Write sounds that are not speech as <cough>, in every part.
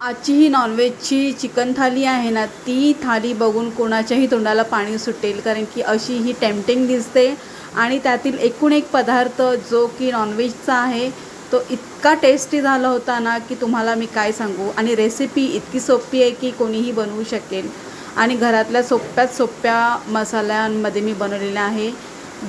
आजची ही नॉनव्हेजची चिकन थाली आहे ना ती थाली बघून कोणाच्याही तोंडाला पाणी सुटेल. कारण की अशी ही टेम्पटिंग दिसते. आणि त्यातील एकूण एक पदार्थ जो की नॉनव्हेजचा आहे तो इतका टेस्टी झाला होता ना की तुम्हाला मी काय सांगू? आणि रेसिपी इतकी सोपी आहे की कोणीही बनवू शकेल. आणि घरातल्या सोप्यात सोप्या मसाल्यांमध्ये मी बनवलेलं आहे.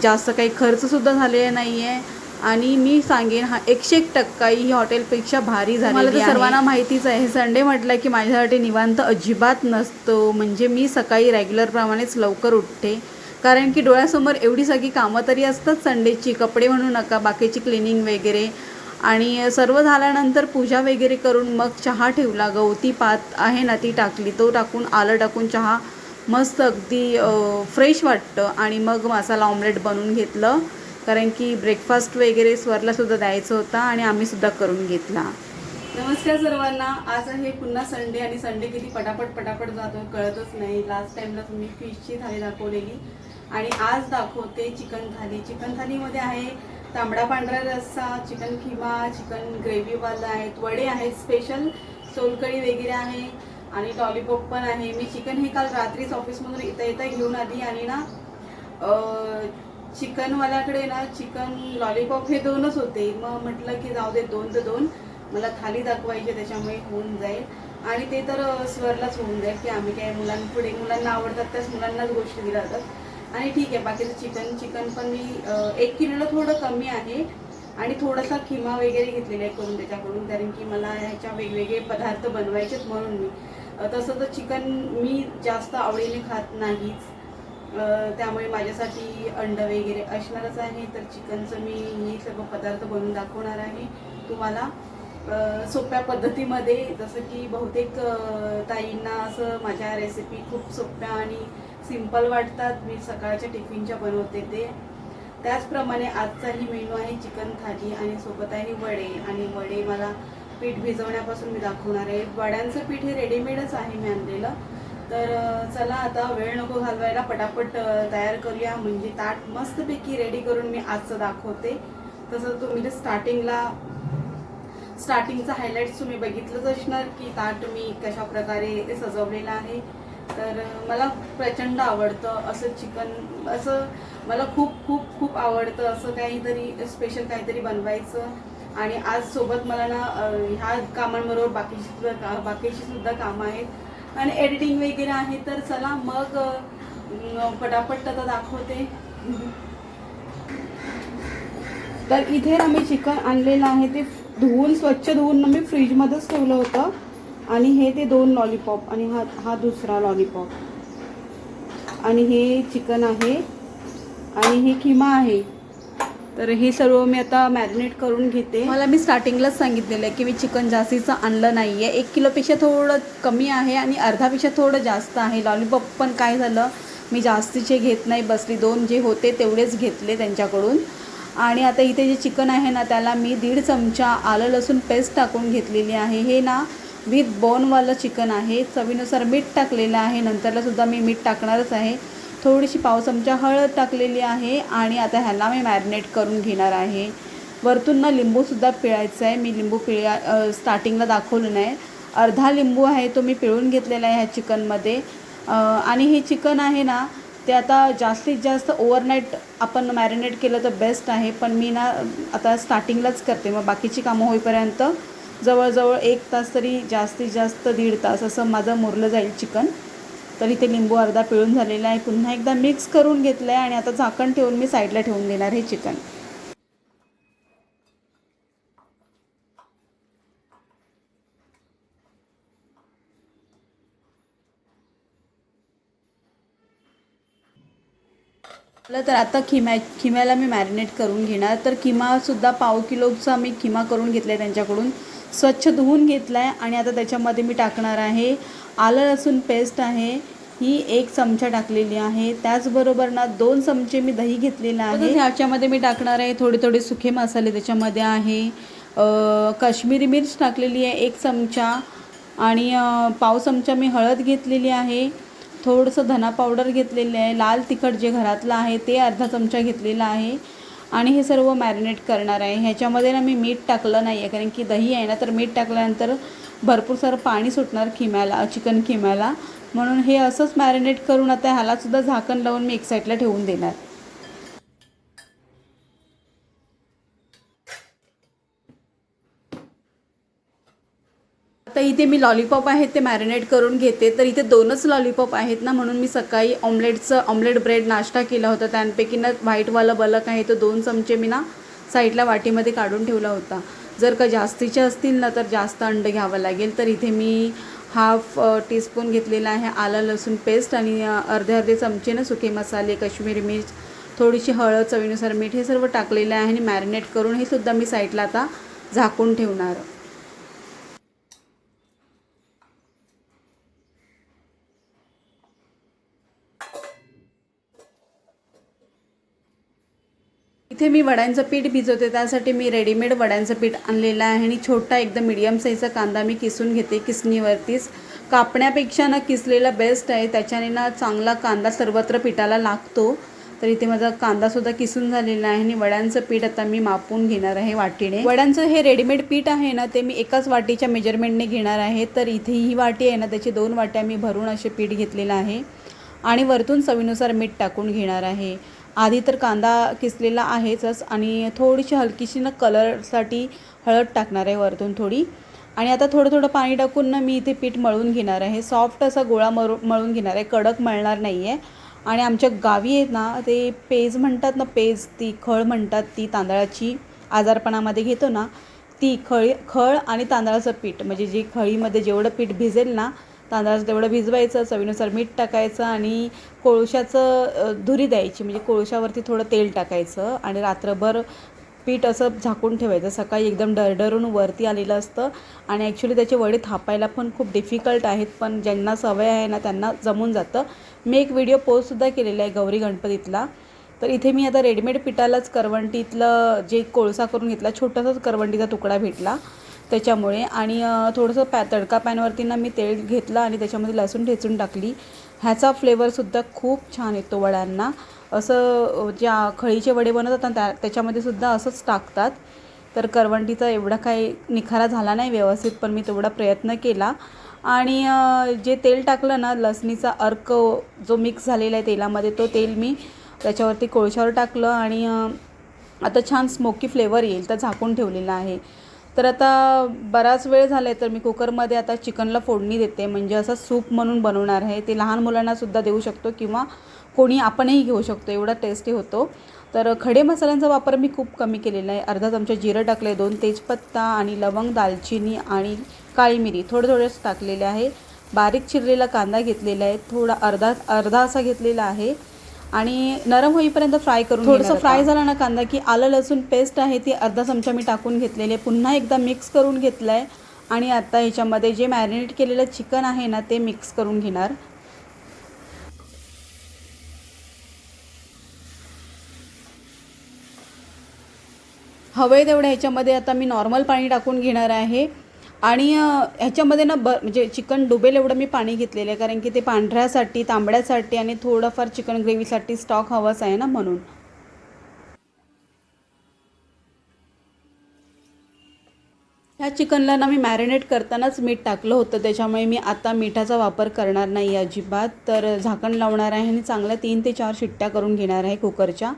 जास्त काही खर्चसुद्धा झालेला नाही आहे आणि मी सांगेन हा एकशे एक टक्का ही हॉटेलपेक्षा भारी झाली मला तर सर्वांना माहितीच आहे संडे म्हटलं की माझ्यासाठी निवांत अजिबात नसतो. म्हणजे मी सकाळी रेग्युलरप्रमाणेच लवकर उठते. कारण की डोळ्यासमोर एवढी सगळी कामं तरी असतात संडेची कपडे म्हणू नका बाकीची क्लिनिंग वगैरे. आणि सर्व झाल्यानंतर पूजा वगैरे करून मग चहा ठेवला. गवती पात आहे ना ती टाकली तो टाकून आलं टाकून चहा मस्त अगदी फ्रेश वाटतं. आणि मग मसाला ऑमलेट बनवून घेतलं. कारण की ब्रेकफास्ट वगैरे स्वरलासुद्धा द्यायचं होता आणि आम्हीसुद्धा करून घेतला. नमस्कार सर्वांना. आज आहे पुन्हा संडे आणि संडे किती पटापट पटापट जातो कळतच नाही. लास्ट टाईमला तुम्ही फिशची थाली दाखवलेली. आणि आज दाखवते चिकन थाली. चिकन थालीमध्ये आहे तांबडा पांढरा रस्सा चिकन किमा चिकन ग्रेव्हीवाला आहेत. वडे आहेत स्पेशल सोलकढी वगैरे आहे आणि लॉलीपॉप पण आहे. मी चिकन हे काल रात्रीच ऑफिसमधून येता येता घेऊन आली आणि ना चिकनवाल्याकडे ना चिकन लॉलीपॉप हे दोनच होते. मग म्हटलं की जाऊ दे दोन तर दोन. मला थाली दाखवायची त्याच्यामुळे होऊन जाईल. आणि ते तर स्वरलाच होऊन जाईल की आम्ही काय मुलांपुढे मुलांना आवडतात त्याच मुलांनाच गोष्टी दिल्या जातात. आणि ठीक आहे बाकीचं चिकन चिकन पण मी एक किलोला थोडं कमी आहे. आणि थोडासा खिमा वगैरे घेतलेला आहे करून त्याच्याकडून कारण की मला ह्याच्या वेगवेगळे पदार्थ बनवायचेच म्हणून मी. तसं तर चिकन मी जास्त आवडीने खात नाहीच. त्यामुळे माझ्यासाठी अंड वगैरे असणारच आहे. तर चिकनचं मी हे सर्व पदार्थ बनवून दाखवणार आहे तुम्हाला. सोप्या पद्धतीमध्ये जसं की बहुतेक ताईंना असं माझ्या रेसिपी खूप सोप्या आणि सिंपल वाटतात. मी सकाळच्या टिफिनच्या बनवते ते. त्याचप्रमाणे आजचाही मेनू आहे चिकन थाली आणि सोबत आहे वडे. आणि वडे मला पीठ भिजवण्यापासून मी दाखवणार आहे. वड्यांचं पीठ हे रेडीमेडच आहे मी आणलेलं. तर चला आता वेळ नको घालवायला पटापट तयार करूया. म्हणजे ताट मस्तपैकी रेडी करून मी आजचं दाखवते. तसं तुम्ही स्टार्टिंगला स्टार्टिंगचं हायलाईट्स तुम्ही बघितलंच असणार की ताट मी कशा प्रकारे ते सजवलेलं आहे. तर मला प्रचंड आवडतं असं चिकन असं मला खूप खूप खूप आवडतं असं काहीतरी स्पेशल काहीतरी बनवायचं. आणि आज सोबत मला ना ह्या कामांबरोबर बाकीची सुद्धा का बाकीची सुद्धा कामं आहेत. आणि एडिटिंग वगैरे आहे तर चला मग पटापट आता दाखवते. तर इथे ना मी चिकन आणलेलं आहे ते धुवून स्वच्छ धुवून मी फ्रीजमध्येच ठेवलं होतं. आणि हे ते दोन लॉलीपॉप आणि हा हा दुसरा लॉलीपॉप आणि हे चिकन आहे आणि हे किमा आहे. तर हे सर्व मी आता मॅरिनेट करून घेते. मला मी स्टार्टिंगलाच सांगितलेलं आहे की मी चिकन जास्तीचं आणलं नाही आहे एक किलोपेक्षा थोडं कमी आहे आणि अर्धापेक्षा थोडं जास्त आहे. लॉलीपॉप पण काय झालं मी जास्तीचे घेत नाही. बसली दोन जे होते तेवढेच घेतले त्यांच्याकडून. आणि आता इथे जे चिकन आहे ना त्याला मी दीड चमचा आलं लसूण पेस्ट टाकून घेतलेली आहे. हे ना विथ बोनवालं चिकन आहे. चवीनुसार मीठ टाकलेलं आहे. नंतरला सुद्धा मी मीठ टाकणारच आहे. थोडीशी पाव चमचा हळद टाकलेली आहे आणि आता ह्याला मी मॅरिनेट करून घेणार आहे. वरतून ना लिंबूसुद्धा पिळायचं आहे. मी लिंबू पिळ्या स्टार्टिंगला दाखवलं नाही. अर्धा लिंबू आहे तो मी पिळून घेतलेला आहे ह्या चिकनमध्ये आणि हे चिकन आहे ना ते आता जास्तीत जास्त ओव्हरनाईट आपण मॅरिनेट केलं तर बेस्ट आहे. पण मी ना आता स्टार्टिंगलाच करते. मग बाकीची कामं होईपर्यंत जवळजवळ एक तास तरी जास्तीत जास्त दीड तास असं माझं मुरलं जाईल चिकन तर इथे लिंबू अर्धा पिळून झालेला आहे. पुन्हा एकदा मिक्स करून घेतलं आहे आणि आता झाकण ठेवून मी साईडला ठेवून देणार हे चिकन तर आता खिम्या खिम्याला मी मॅरिनेट करून घेणार. तर किमासुद्धा पाव किलोचा मी किमा करून घेतला आहे त्यांच्याकडून. स्वच्छ धुवून घेतला आहे आणि आता त्याच्यामध्ये मी टाकणार आहे आलं लसूण पेस्ट आहे. ही एक चमचा टाकलेली आहे. त्याचबरोबर ना दोन चमचे मी दही घेतलेलं आहे. ह्याच्यामध्ये मी टाकणार आहे थोडे थोडे सुखे मसाले त्याच्यामध्ये आहे. काश्मीरी मिर्च टाकलेली आहे एक चमचा आणि पाव चमचा मी हळद घेतलेली आहे. थोडंसं धना पावडर घेतलेलं आहे. लाल तिखट जे घरातलं आहे ते अर्धा चमचा घेतलेला आहे. आणि हे सर्व मॅरिनेट करणार आहे. ह्याच्यामध्ये ना मी मीठ टाकलं नाही आहे कारण की दही आहे ना तर मीठ टाकल्यानंतर भरपूर सारं पाणी सुटणार खिम्याला चिकन खिम्याला. म्हणून हे असंच मॅरिनेट करून आता ह्यालासुद्धा झाकण लावून मी एक साईडला ठेवून देणार. आता इथे मी लॉलीपॉप आहेत ते मॅरिनेट करून घेते. तर इथे दोनच लॉलीपॉप आहेत ना म्हणून मी सकाळी ऑमलेटचं ऑमलेट ब्रेड नाश्ता केला होता. त्यापैकी ना व्हाईटवाला बलक आहे तो दोन चमचे मी ना साईडला वाटीमध्ये काढून ठेवला होता. जर का जास्तीचे असतील ना तर जास्त अंडं घ्यावं लागेल. तर इथे मी हाफ टीस्पून घेतलेला आहे आलं लसूण पेस्ट आणि अर्धे अर्धे चमचे ना सुके मसाले कश्मीरी मिर्च थोडीशी हळद चवीनुसार मीठ हे सर्व टाकलेलं आहे आणि मॅरिनेट करून हे सुद्धा मी साईडला आता झाकून ठेवणार. इथे मी वड्यांचं पीठ भिजवते. त्यासाठी मी रेडीमेड वड्यांचं पीठ आणलेलं आहे आणि छोटा एकदम मिडियम साईजचा कांदा मी किसून घेते किसणीवरतीच. कापण्यापेक्षा ना किसलेला बेस्ट आहे. त्याच्याने ना चांगला कांदा सर्वत्र पिठाला लागतो. तर इथे माझा कांदासुद्धा किसून झालेला आहे आणि वड्यांचं पीठ आता मी मापून घेणार आहे वाटीने. वड्यांचं हे रेडीमेड पीठ आहे ना ते मी एकाच वाटीच्या मेजरमेंटने घेणार आहे. तर इथे ही वाटी आहे ना त्याची दोन वाट्या मी भरून असे पीठ घेतलेलं आहे. आणि वरतून चवीनुसार मीठ टाकून घेणार आहे. आधी तर कांदा किसलेला आहेच आणि थोडीशी हलकीशी ना कलरसाठी हळद टाकणार आहे वरतून थोडी. आणि आता थोडं थोडं पाणी टाकून ना मी इथे पीठ मळून घेणार आहे. सॉफ्ट असा गोळा मरू मळून घेणार आहे. कडक मळणार नाही आहे आणि आमच्या गावी आहेत ना ते पेज म्हणतात ना पेज ती खळ म्हणतात ती तांदळाची. आजारपणामध्ये घेतो ना ती खळी खळ आणि तांदळाचं पीठ. म्हणजे जी खळीमध्ये जेवढं पीठ भिजेल ना तांदळाचं तेवढं भिजवायचं चवीनुसार मीठ टाकायचं आणि कोळशाचं धुरी द्यायची. म्हणजे कोळशावरती थोडं तेल टाकायचं आणि रात्रभर पीठ असं झाकून ठेवायचं. सकाळी एकदम डरडरून वरती आलेलं असतं आणि ॲक्च्युली त्याचे वडे थापायला पण खूप डिफिकल्ट आहेत पण ज्यांना सवय आहे ना त्यांना जमून जातं. मी एक व्हिडिओ पोस्टसुद्धा केलेला आहे गौरी गणपतीतला. तर इथे मी आता रेडीमेड पिठालाच करवंटीतलं जे कोळसा करून घेतला छोटासाच करवंटीचा तुकडा भेटला. त्याच्यामुळे आणि थोडंसं पॅ तडका पॅनवरती ना मी तेल घेतलं आणि त्याच्यामध्ये लसूण ठेचून टाकली. ह्याचा फ्लेवरसुद्धा खूप छान येतो वड्यांना. असं ज्या खळीचे वडे बनवतात ना त्या त्याच्यामध्ये सुद्धा असंच टाकतात. तर करवंटीचा एवढा काही निखारा झाला नाही व्यवस्थित पण मी तेवढा प्रयत्न केला. आणि जे तेल टाकलं ना लसणीचा अर्क जो मिक्स झालेला आहे तेलामध्ये तो तेल मी त्याच्यावरती कोळशावर टाकलं आणि आता छान स्मोकी फ्लेवर येईल तर झाकून ठेवलेला आहे. तर आता बराच वेळ झाला आहे तर मी कुकरमध्ये आता चिकनला फोडणी देते. म्हणजे असं सूप म्हणून बनवणार आहे. ते लहान मुलांनासुद्धा देऊ शकतो किंवा कोणी आपणही घेऊ शकतो. एवढा टेस्टी होतो. तर खडे मसाल्यांचा वापर मी खूप कमी केलेला आहे. अर्धा चमचा जिरं टाकलं आहे दोन तेजपत्ता आणि लवंग दालचिनी आणि काळी मिरी थोडं थोडंच टाकलेले आहे. बारीक चिरलेला कांदा घेतलेला आहे. थोडा अर्धा अर्धा असा घेतलेला आहे. आणि नरम होईपर्यंत फ्राय करून थोडंसं फ्राय झाला ना कांदा की आलं लसूण पेस्ट आहे ती अर्धा चमचा मी टाकून घेतलेली आहे. पुन्हा एकदा मिक्स करून घेतलं आहे आणि आता ह्याच्यामध्ये जे मॅरिनेट केलेलं चिकन आहे ना ते मिक्स करून घेणार. हवे तेवढ्या ह्याच्यामध्ये आता मी नॉर्मल पाणी टाकून घेणार आहे. आणि ह्याच्यामध्ये ना ब म्हणजे चिकन डुबेल एवढं मी पाणी घेतलेलं आहे कारण की ते पांढऱ्यासाठी तांबड्यासाठी आणि थोडंफार चिकन ग्रेव्हीसाठी स्टॉक हवाच आहे ना म्हणून. ह्या चिकनला ना मी मॅरिनेट करतानाच मीठ टाकलं होतं त्याच्यामुळे मी आता मिठाचा वापर करणार नाही अजिबात. तर झाकण लावणार आहे आणि चांगल्या तीन ते चार शिट्ट्या करून घेणार आहे कुकरच्या.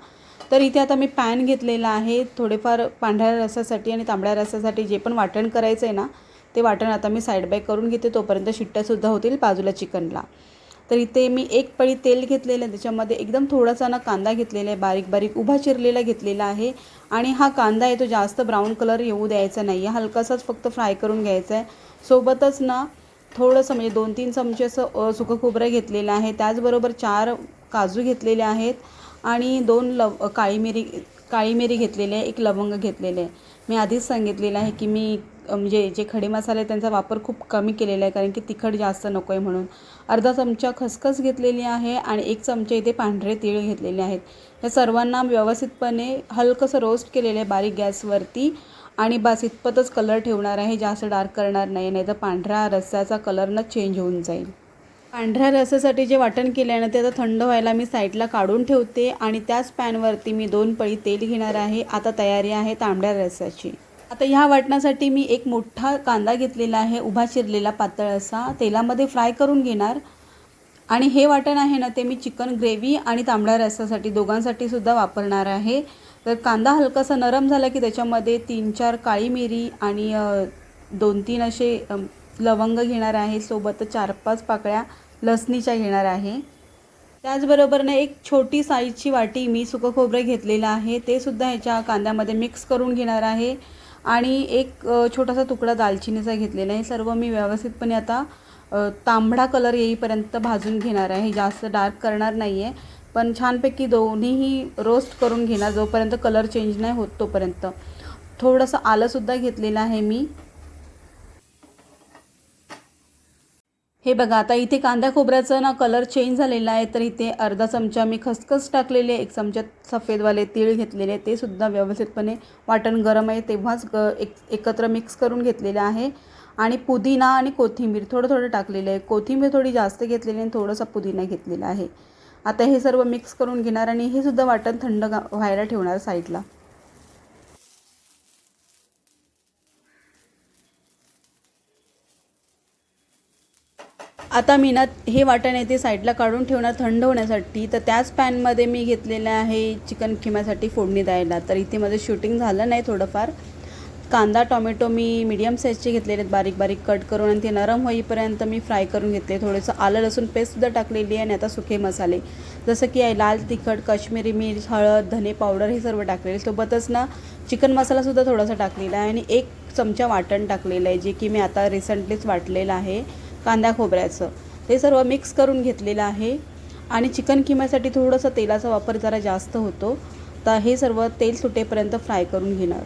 तर इथे आता मी पॅन घेतलेला आहे थोडेफार पांढऱ्या रसासाठी आणि तांबड्या रसासाठी जे पण वाटण करायचं आहे ना ते वाटण आता मी साईड बाय करून घेते तोपर्यंत शिट्ट्यासुद्धा होतील बाजूला चिकनला. तर इथे मी एक पळी तेल घेतलेलं आहे त्याच्यामध्ये एकदम थोडासा ना कांदा घेतलेला आहे बारीक बारीक उभा चिरलेला घेतलेला आहे. आणि हा कांदा आहे तो जास्त ब्राऊन कलर येऊ द्यायचा नाही आहे हलकासाच फक्त फ्राय करून घ्यायचा आहे. सोबतच ना थोडंसं म्हणजे दोन तीन चमचे असं अ, सुकं खोबरं घेतलेलं आहे त्याचबरोबर चार काजू घेतलेले आहेत. आणि दोन लव काळी मिरी काळी मिरी घेतलेली आहे एक लवंग घेतलेले आहे. मी आधीच सांगितलेलं आहे की मी म्हणजे जे खडे मसाले त्यांचा वापर खूप कमी केलेला आहे कारण की तिखट जास्त नको आहे म्हणून. अर्धा चमचा खसखस घेतलेली आहे आणि एक चमचे इथे पांढरे तीळ घेतलेले आहेत. या सर्वांना व्यवस्थितपणे हलकंसं रोस्ट केलेलं आहे बारीक गॅसवरती आणि बस इतपतच कलर ठेवणार आहे जास्त डार्क करणार नाही नाही तर पांढऱ्या रस्स्याचा कलर ना चेंज होऊन जाईल. पांढऱ्या रसासाठी जे वाटण केलं आहे ना ते आता थंड व्हायला मी साईडला काढून ठेवते आणि त्याच पॅनवरती मी दोन पळी तेल घेणार आहे. आता तयारी आहे तांबड्या रसाची. आता ह्या वाटण्यासाठी मी एक मोठा कांदा घेतलेला आहे उभा चिरलेला पातळ असा. तेलामध्ये फ्राय करून घेणार. आणि हे वाटण आहे ना ते मी चिकन ग्रेव्ही आणि तांबड्या रस्सासाठी दोघांसाठी सुद्धा वापरणार आहे. तर कांदा हलकासा नरम झाला की त्याच्यामध्ये तीन चार काळी मिरी आणि दोन तीन असे लवंग घेणार आहे. सोबत चार पाच पाकळ्या लसणीच्या घेणार आहे. त्याचबरोबर ना एक छोटी साईजची वाटी मी सुकं खोबरं घेतलेलं आहे. ते सुद्धा ह्याच्या कांद्यामध्ये मिक्स करून घेणार आहे. आणि एक छोटासा तुकडा दालचिनीचा घेतलेला आहे. सर्व मी व्यवस्थितपणे आता तांबडा कलर येईपर्यंत भाजून घेणार आहे. जास्त डार्क करणार नाही आहे पण छानपैकी दोन्हीही रोस्ट करून घेणार जोपर्यंत कलर चेंज नाही होत तोपर्यंत. थोडंसं आलंसुद्धा घेतलेलं आहे मी. हे बघा आता इथे कांदा खोबऱ्याचा ना कलर चेंज झालेला आहे तर इथे अर्धा चमचा मी खसखस टाकलेले आहे एक चमचा सफेदवाले तीळ घेतलेले ते सुद्धा व्यवस्थितपणे वाटण गरम आहे तेव्हाच ग एक एकत्र मिक्स करून घेतलेलं आहे. आणि पुदिना आणि कोथिंबीर थोडं थोडं टाकलेलं आहे कोथिंबीर थोडी जास्त घेतलेली आणि थोडंसं पुदिना घेतलेला आहे. आता हे सर्व मिक्स करून घेणार आणि हे सुद्धा वाटण थंड गा- व्हायला ठेवणार साईडला आता मी ना हे वाटण आहे ते साईडला काढून ठेवणार थंड होण्यासाठी. तर त्याच पॅनमध्ये मी घेतलेलं आहे चिकन खिम्यासाठी फोडणी द्यायला. तर इथे माझं शूटिंग झालं नाही थोडंफार. कांदा टोमॅटो मी मीडियम साईजचे घेतलेले आहेत. बारीक बारीक कट करून आणि ते नरम होईपर्यंत मी फ्राय करून घेतले. थोडंसं आलं लसूण पेस्टसुद्धा टाकलेली आहे आणि आता सुके मसाले. जसं की आहे लाल तिखट काश्मीरी मिर्च हळद धने पावडर हे सर्व टाकलेले. सोबतच ना चिकन मसालासुद्धा थोडासा टाकलेला आहे आणि एक चमचा वाटण टाकलेलं आहे जे की मी आता रिसेंटलीच वाटलेलं आहे. कांदा खोबऱ्याचं. ते सर्व मिक्स करून घेतलेलं आहे. आणि चिकन किमासाठी थोडंसं तेलाचा वापर जरा जास्त होतो. तर हे सर्व तेल सुटेपर्यंत फ्राय करून घेणार.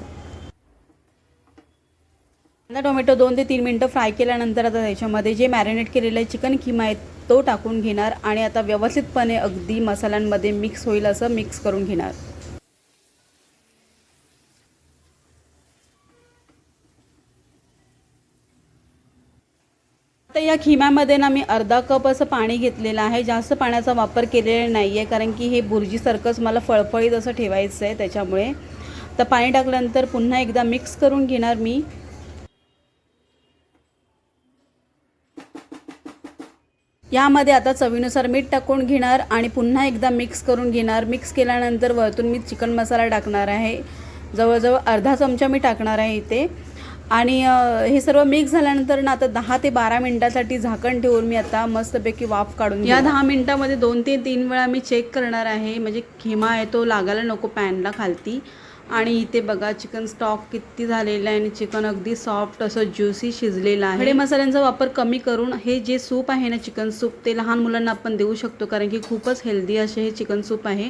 कांदा टोमॅटो दोन ते तीन मिनटं फ्राय केल्यानंतर आता त्याच्यामध्ये जे मॅरिनेट केलेलं आहे चिकन किमा आहे तो टाकून घेणार. आणि आता व्यवस्थितपणे अगदी मसाल्यांमध्ये मिक्स होईल असं मिक्स करून घेणार. या खिम्यामध्ये ना मी अर्धा कप असं पाणी घेतलेलं आहे. जास्त पाण्याचा वापर केलेला नाही आहे कारण की हे बुर्जीसारखंच मला फळफळीत असं ठेवायचं आहे त्याच्यामुळे. तर पाणी टाकल्यानंतर पुन्हा एकदा मिक्स करून घेणार मी. यामध्ये आता चवीनुसार मीठ टाकून घेणार आणि पुन्हा एकदा मिक्स करून घेणार. मिक्स केल्यानंतर वरतून मी चिकन मसाला टाकणार आहे. जवळजवळ अर्धा चमचा मी टाकणार आहे इथे. आणि हे सर्व मिक्स झाल्यानंतर ना आता दहा ते बारा मिनटासाठी झाकण ठेवून मी आता मस्तपैकी वाफ काढून या दहा मिनटामध्ये दोन ते तीन वेळा मी चेक करणार आहे. म्हणजे खिमा आहे तो लागायला नको पॅनला खालती. आणि इथे बघा चिकन स्टॉक किती झालेला आहे आणि चिकन अगदी सॉफ्ट असं ज्युसी शिजलेलं आहे. खडे मसाल्यांचा वापर कमी करून हे जे सूप आहे ना चिकन सूप ते लहान मुलांना आपण देऊ शकतो. कारण की खूपच हेल्दी असे हे चिकन सूप आहे.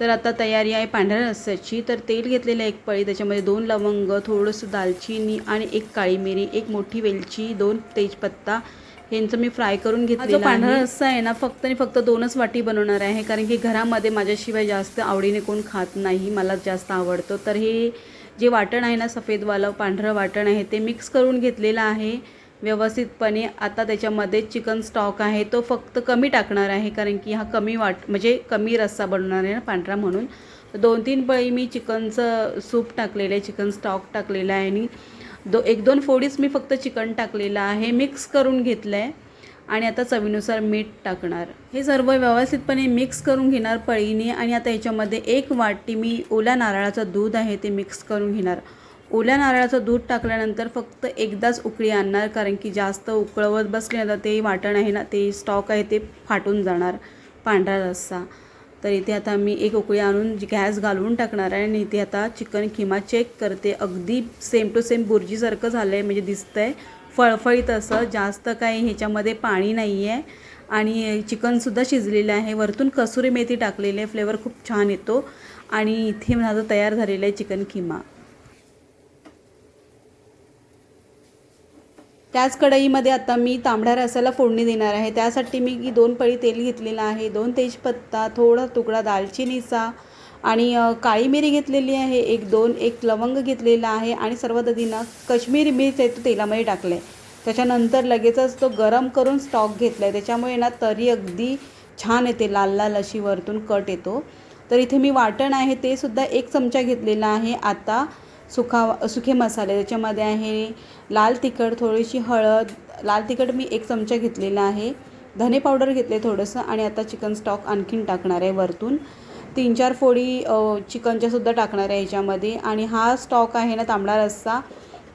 तर आता तयारी आहे पांढऱ्या रस्स्याची तर तेल घेतलेलं आहे एक पळी त्याच्यामध्ये दोन लवंग थोडंसं दालचिनी आणि एक काळी मिरी एक मोठी वेलची दोन तेजपत्ता. यांचं मी फ्राय करून घेतलेला पांढरा रस्सा आहे ना फक्त आणि फक्त दोनच वाटी बनवणार आहे कारण की घरामध्ये माझ्याशिवाय जास्त आवडीने कोण खात नाही मला जास्त आवडतं. तर हे जे वाटण आहे ना सफेदवालं पांढरं वाटण आहे ते मिक्स करून घेतलेलं आहे. व्यवस्थितपणे आता त्याच्यामध्ये चिकन स्टॉक आहे तो फक्त कमी टाकणार आहे कारण की हा कमी वाट म्हणजे कमी रस्सा बनवणार आहे ना पांढरा म्हणून. दोन तीन पळी मी चिकनचं सूप टाकलेलं आहे चिकन स्टॉक टाकलेला आहे आणि दो एक दोन फोडीच मी फक्त चिकन टाकलेलं आहे मिक्स करून घेतलं आहे आणि आता चवीनुसार मीठ टाकणार. हे सर्व व्यवस्थितपणे मिक्स करून घेणार पळीने आणि आता ह्याच्यामध्ये एक वाटी मी ओल्या नारळाचं दूध आहे ते मिक्स करून घेणार. ओल्या नारळाचं दूध टाकल्यानंतर फक्त एकदाच उकळी आणणार कारण की जास्त उकळवत बसले ना तर ते वाटण आहे ना ते स्टॉक आहे ते फाटून जाणार पांढरा रस्सा. तर इथे आता मी एक उकळी आणून गॅस घालवून टाकणार आहे आणि इथे आता चिकन किमा चेक करते. अगदी सेम टू सेम बुर्जीसारखं झालं आहे म्हणजे दिसतं आहे फळफळीत असं जास्त काही ह्याच्यामध्ये पाणी नाही आहे आणि चिकनसुद्धा शिजलेलं आहे. वरतून कसुरी मेथी टाकलेली आहे. फ्लेवर खूप छान येतो. आणि इथे माझं तयार झालेलं आहे चिकन किमा. त्याच कढईमध्ये आता मी तांबड्या रसाला फोडणी देणार आहे. त्यासाठी मी दोन पळी तेल घेतलेलं आहे. दोन तेजपत्ता थोडा तुकडा दालचिनीचा आणि काळी मिरी घेतलेली आहे. एक दोन एक लवंग घेतलेला आहे आणि सर्वात आधी ना कश्मीरी मिर्च आहे तो तेलामध्ये टाकलं आहे त्याच्यानंतर लगेचच तो गरम करून स्टॉक घेतला आहे त्याच्यामुळे ना तरी अगदी छान येते लाल लाल अशी वरतून कट येतो. तर इथे मी वाटण आहे ते सुद्धा एक चमचा घेतलेला आहे. आता सुखा सुखे मसाले त्याच्यामध्ये आहे. लाल तिखट थोडीशी हळद. लाल तिखट मी एक चमचा घेतलेला आहे. धने पावडर घेतले थोडंसं आणि आता चिकन स्टॉक आणखीन टाकणार आहे वरतून. तीन चार फोडी चिकनच्यासुद्धा चिकनच्या सुद्धा टाकणार आहे याच्यामध्ये. आणि हा स्टॉक आहे ना तांबडा रस्सा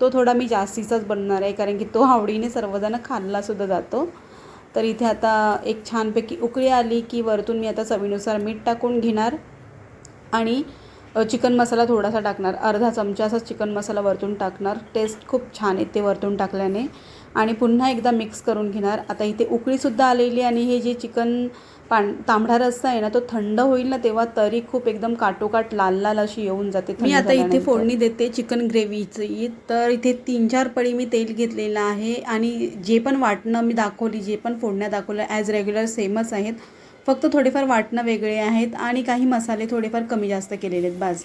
तो थोडा मी जास्तीचाच बनणार आहे कारण की तो आवडीने सर्वजण खाल्लासुद्धा जातो. तर इथे आता एक छानपैकी उकळी आली की वरतून मी आता चवीनुसार मीठ टाकून घेणार. आणि चिकन मसाला थोडासा टाकणार. अर्धा चमचा असा चिकन मसाला वरतून टाकणार. टेस्ट खूप छान येते वरतून टाकल्याने. आणि पुन्हा एकदा मिक्स करून घेणार. आता इथे उकळीसुद्धा आलेली आणि हे जे चिकन पां तांबडा रस्सा आहे ना तो थंड होईल ना तेव्हा तरी खूप एकदम काटोकाट लाल लाल अशी येऊन जाते मी आता इथे फोडणी देते चिकन ग्रेव्हीची. तर इथे तीन चार पळी मी तेल घेतलेलं आहे. आणि जे पण वाटणं मी दाखवली जे पण फोडण्या दाखवल्या ॲज रेग्युलर सेमच आहेत. फक्त थोडेफार वाटणं वेगळे आहेत आणि काही मसाले थोडेफार कमी जास्त केलेले आहेत बाज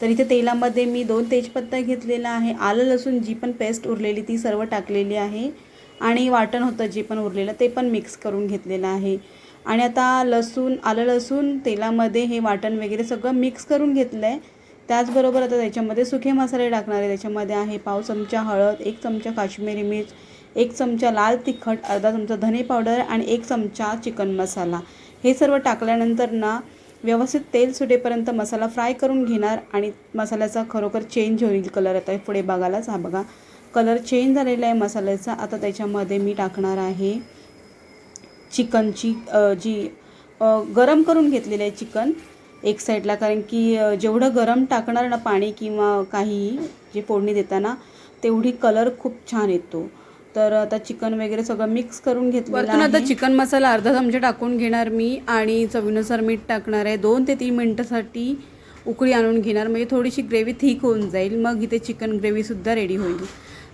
तर इथे तेलामध्ये मी दोन तेजपत्ता घेतलेला आहे आलं लसूण जी पण पेस्ट उरलेली ती सर्व टाकलेली आहे आणि वाटण होतं जे पण उरलेलं ते पण मिक्स करून घेतलेलं आहे. आणि आता लसूण आलं लसूण तेलामध्ये हे वाटण वगैरे सगळं मिक्स करून घेतलं आहे त्याचबरोबर आता त्याच्यामध्ये सुखे मसाले टाकणार आहे. त्याच्यामध्ये आहे पाव चमचा हळद एक चमचा काश्मीरी मिर्च एक चमचा लाल तिखट अर्धा चमचा धने पावडर आणि एक चमचा चिकन मसाला. हे सर्व टाकल्यानंतर ना व्यवस्थित तेल सुटेपर्यंत मसाला फ्राय करून घेणार आणि मसाल्याचा खरोखर चेंज होईल कलर आता पुढे बघायलाच हा बघा. कलर चेंज झालेला आहे मसाल्याचा. आता त्याच्यामध्ये मी टाकणार आहे चिकनची जी गरम करून घेतलेलं आहे चिकन एक साईडला कारण की जेवढं गरम टाकणार ना पाणी किंवा काही जे फोडणी देताना तेवढी कलर खूप छान येतो. तर आता चिकन वगैरे सगळं मिक्स करून घेतलं आता चिकन मसाला अर्धा चमचा टाकून घेणार मी आणि चवीनुसार मीठ टाकणार आहे. दोन ते तीन मिनटासाठी उकळी आणून घेणार. म्हणजे थोडीशी ग्रेव्ही थिक होऊन जाईल. मग इथे चिकन ग्रेव्हीसुद्धा रेडी होईल.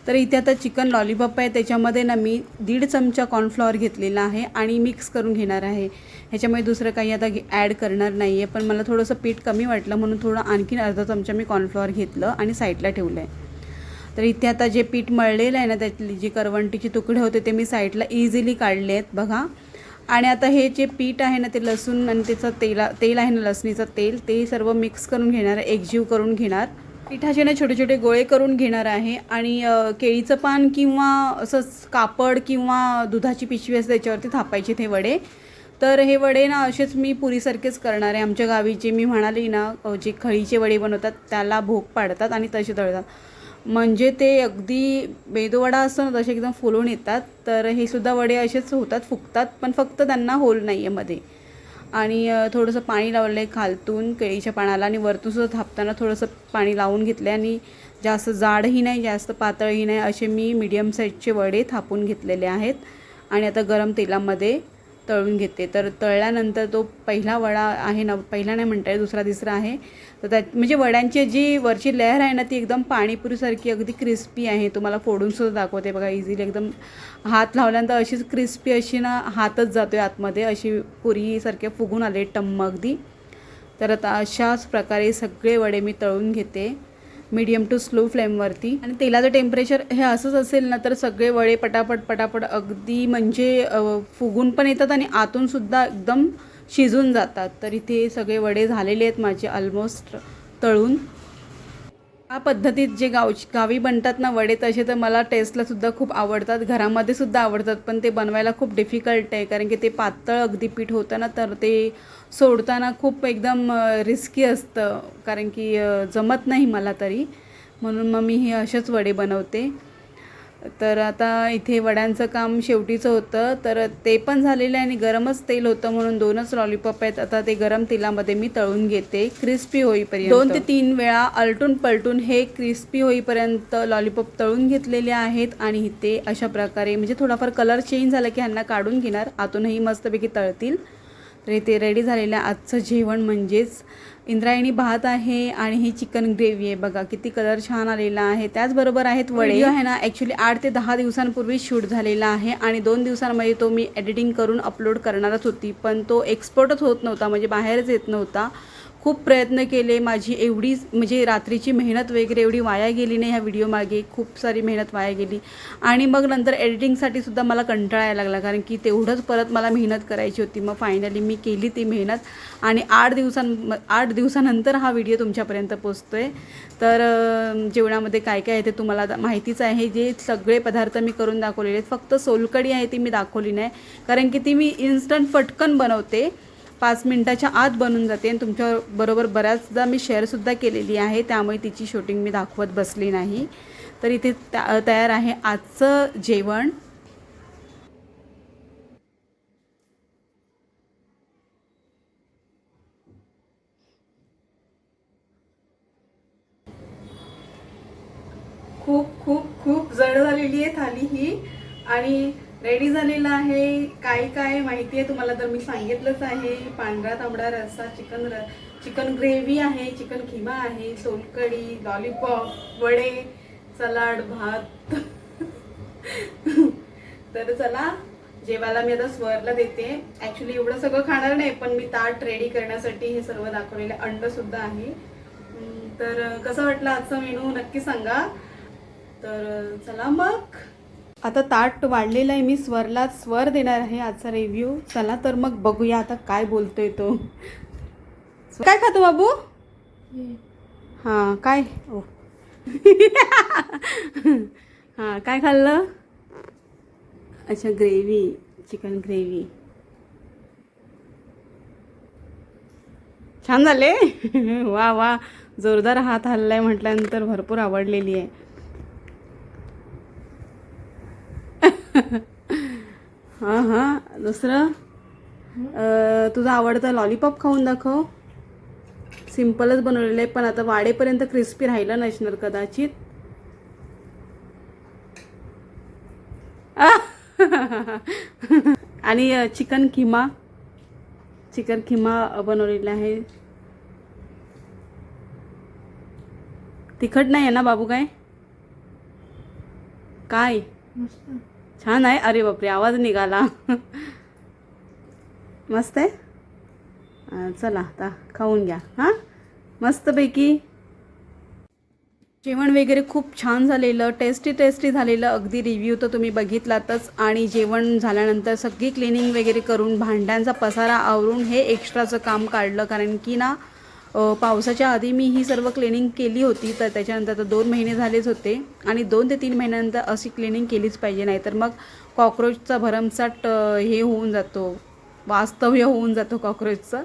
तर इथे आता चिकन लॉलीपॉप आहे. त्याच्यामध्ये ना मी दीड चमचा कॉर्नफ्लॉवर घेतलेला आहे आणि मिक्स करून घेणार आहे. ह्याच्यामध्ये दुसरं काही आता ॲड करणार नाही आहे पण मला थोडंसं पीठ कमी वाटलं म्हणून थोडं आणखीन अर्धा चमचा मी कॉर्नफ्लॉवर घेतलं आणि साईडला ठेवलं आहे तर इथे आता जे पीठ मळलेलं आहे ना त्यातली जी करवंटीचे तुकडे होते ते मी साईडला इझिली काढले आहेत बघा. आणि आता हे जे पीठ आहे ना ते लसूण आणि त्याचं तेला तेल आहे ना लसणीचं तेल ते सर्व मिक्स करून घेणार एकजीव करून घेणार. पिठाचे ना छोटे छोटे गोळे करून घेणार आहे. आणि केळीचं पान किंवा असंच कापड किंवा दुधाची पिशवी असते त्याच्यावरती थापायचे ते वडे. तर हे वडे ना असेच मी पुरीसारखेच करणार आहे. आमच्या गावी जे मी म्हणाले ना जे खळीचे वडे बनवतात त्याला भोग पाडतात आणि तसे तळतात. म्हणजे ते अगदी मेदूवडा असतो ना तसे एकदम फुलून येतात. तर हे सुद्धा वडे असेच होतात फुगतात पण फक्त त्यांना होल नाही आहे मध्ये. आणि थोडंसं पाणी लावलं आहे खालतून केळीच्या पानाला आणि वरतून सुद्धा थापताना थोडंसं पाणी लावून घेतलं आहे आणि जास्त जाडही नाही जास्त पातळही नाही असे मी मीडियम साईजचे वडे थापून घेतलेले आहेत. आणि आता गरम तेलामध्ये तळून घेते. तर तळल्यानंतर तो पहिला वडा आहे ना पहिला नाही म्हणता येईल दुसरा तिसरा आहे. तर त्यात म्हणजे वड्यांची जी वरची लेअर आहे ना ती एकदम पाणीपुरीसारखी अगदी क्रिस्पी आहे. तुम्हाला फोडूनसुद्धा दाखवते बघा इझिली एकदम. हात लावल्यानंतर अशीच क्रिस्पी अशी ना हातच जातो आहे आतमध्ये. अशी पुरीसारखे फुगून आले टम्म अगदी. तर आता अशाच प्रकारे सगळे वडे मी तळून घेते. मीडियम टू स्लो फ्लेमवरती आणि तेलाचं टेम्परेचर हे असंच असेल ना तर सगळे वडे पटापट पटापट अगदी म्हणजे फुगून पण येतात आणि आतूनसुद्धा एकदम शिजून जातात. तर इथे सगळे वडे झालेले आहेत माझे ऑलमोस्ट तळून. या पद्धतीत जे गाव गावी बनतात ना वडे तसे तर मला टेस्टला सुद्धा खूप आवडतात. घरामध्ये सुद्धा आवडतात पण ते बनवायला खूप डिफिकल्ट आहे. कारण की ते पातळ अगदी पीठ होतं ना तर ते सोडताना खूप एकदम रिस्की असतं. कारण की जमत नाही मला तरी. म्हणून मग मी हे असेच वडे बनवते. तर आता इथे वड्यांचं काम शेवटीचं होतं तर ते पण झालेलं आहे आणि गरमच तेल होतं म्हणून दोनच लॉलीपॉप आहेत. आता ते गरम तेलामध्ये मी तळून घेते. क्रिस्पी होईपर्यंत. दोन ते तीन वेळा अलटून पलटून हे क्रिस्पी होईपर्यंत लॉलीपॉप तळून घेतलेले आहेत आणि इथे अशा प्रकारे म्हणजे थोडाफार कलर चेंज झाला की ह्यांना काढून घेणार. आतूनही मस्तपैकी तळतील. तर इथे रेडी झालेलं आजचं जेवण म्हणजेच इंद्रायणी भात आहे आणि ही चिकन ग्रेव्ही आहे. बघा किती कलर छान आलेला आहे. त्याचबरोबर आहेत वडे. आहे ना ॲक्च्युली आठ ते दहा दिवसांपूर्वी शूट झालेला आहे आणि दोन दिवसांमध्ये तो मी एडिटिंग करून अपलोड करणारच होती. पण तो एक्सपोर्टच होत नव्हता म्हणजे बाहेरच येत नव्हता. खूप प्रयत्न केले. माझी एवढी म्हणजे रात्रीची मेहनत वगैरे एवढी वाया गेली नाही ह्या व्हिडिओमागे खूप सारी मेहनत वाया गेली. आणि मग नंतर एडिटिंगसाठी सुद्धा मला कंटाळा यायला लागला. कारण की तेवढंच परत मला मेहनत करायची होती. मग फायनली मी केली ती मेहनत. आणि आठ दिवसां आठ दिवसानंतर हा व्हिडिओ तुमच्यापर्यंत पोचतो आहे तर जेवणामध्ये काय काय आहे ते तुम्हाला माहितीच आहे. जे सगळे पदार्थ मी करून दाखवलेले आहेत. फक्त सोलकडी आहे ती मी दाखवली नाही. कारण की ती मी इन्स्टंट फटकन बनवते. पाच मिनटाच्या आत बनून जाते आणि तुमच्याबरोबर बऱ्याचदा मी शेअरसुद्धा केलेली आहे. त्यामुळे तिची शूटिंग मी दाखवत बसली नाही. तर इथे तयार आहे आजचं जेवण. खूप खूप खूप जड झालेली आहे थाली ही. आणि रेडी झालेलं आहे. काय काय माहिती आहे तुम्हाला तर मी सांगितलंच आहे. पांढरा तांबडा रस्सा चिकन र चिकन ग्रेव्ही आहे चिकन खिमा आहे सोलकडी लॉलीपॉप वडे सलाड भात. तर चला जेवायला मी आता स्वरला देते. ॲक्च्युली एवढं सगळं खाणार नाही पण मी ताट रेडी करण्यासाठी हे सर्व दाखवलेले अंड सुद्धा आहे. तर कसं वाटलं आजचा मेनू नक्की सांगा. तर चला मग. आता ताट वाढलेलं आहे मी स्वरला स्वर देणार आहे आजचा रिव्ह्यू चला तर मग बघूया आता काय बोलतोय तो. काय खातो बाबू? हां. काय? ओ. <laughs> हां काय खाल्लं? अच्छा ग्रेव्ही चिकन ग्रेव्ही छान झाले. <laughs> वा वा. जोरदार हात हल्लाय म्हटल्यानंतर भरपूर आवडलेली आहे. हां हां. दुसरं? तुझा तुझं आवडतं लॉलीपॉप खाऊन दाखव. सिम्पलच बनवलेलं आहे पण आता वाडेपर्यंत क्रिस्पी राहिलं नसणार कदाचित. <laughs> आणि चिकन किमा चिकन किमा बनवलेला आहे. तिखट नाही आहे ना बाबू काय? काय छान आहे. अरे बापरे आवाज निघाला. मस्त आहे? चला आता खाऊन घ्या. हां? मस्तपैकी. जेवण वगैरे खूप छान झालेलं टेस्टी टेस्टी झालेलं. अगदी रिव्ह्यू तर तुम्ही बघितलातच. आणि जेवण झाल्यानंतर सगळी क्लिनिंग वगैरे करून भांड्यांचा पसारा आवरून हे एक्स्ट्राचं काम काढलं. कारण की ना पावसाच्या आधी मी ही सर्व क्लिनिंग केली होती तर त्याच्यानंतर आता दोन महिने झालेच होते. आणि दोन ते तीन महिन्यानंतर अशी क्लिनिंग केलीच पाहिजे नाही तर मग कॉक्रोचचा भरमसाट हे होऊन जातो. वास्तव्य होऊन जातो कॉक्रोचचं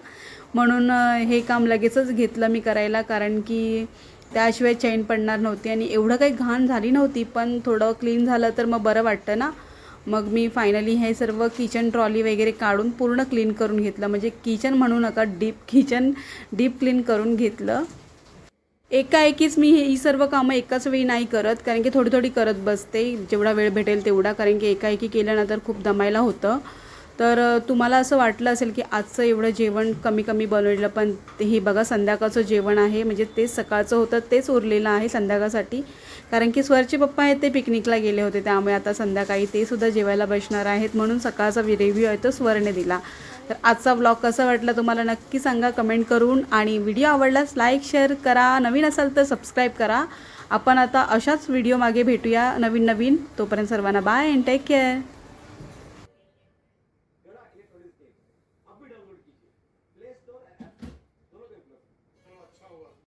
म्हणून हे काम लगेचच घेतलं मी करायला कारण की त्याशिवाय चैन पडणार नव्हती. आणि एवढं काही घाण झाली नव्हती पण थोडं क्लीन झालं तर मग बरं वाटतं ना. मग मी फायनली हे सर्व किचन ट्रॉली वगैरे काढून पूर्ण क्लीन करून घेतलं. म्हणजे किचन म्हणू नका डीप किचन डीप क्लीन करून घेतलं. एकाएकीच मी ही सर्व कामं एकाच वेळी नाही करत कारण की थोडी थोडी करत बसते. जेवढा वेळ भेटेल तेवढा कारण की एकाएकी केल्यानंतर खूप दमायला होतं. तर तुम्हाला असं वाटलं असेल की आजचं एवढं जेवण कमी कमी बनवलेलं पण ते हे बघा संध्याकाळचं जेवण आहे म्हणजे तेच सकाळचं होतं तेच उरलेलं आहे संध्याकाळसाठी. कारण की स्वरचे पप्पा आहेत ते पिकनिकला गेले होते त्यामुळे आता संध्याकाळी ते सुद्धा जेवायला बसणार आहेत म्हणून सकाळचा रिव्ह्यू आहे तो स्वरने दिला. तर आजचा ब्लॉग कसा वाटला तुम्हाला नक्की सांगा कमेंट करून आणि व्हिडिओ आवडल्यास लाईक शेअर करा. नवीन असाल तर सबस्क्राईब करा. आपण आता अशाच व्हिडिओ मागे भेटूया नवीन नवीन. तोपर्यंत सर्वांना बाय अँड टेक केअर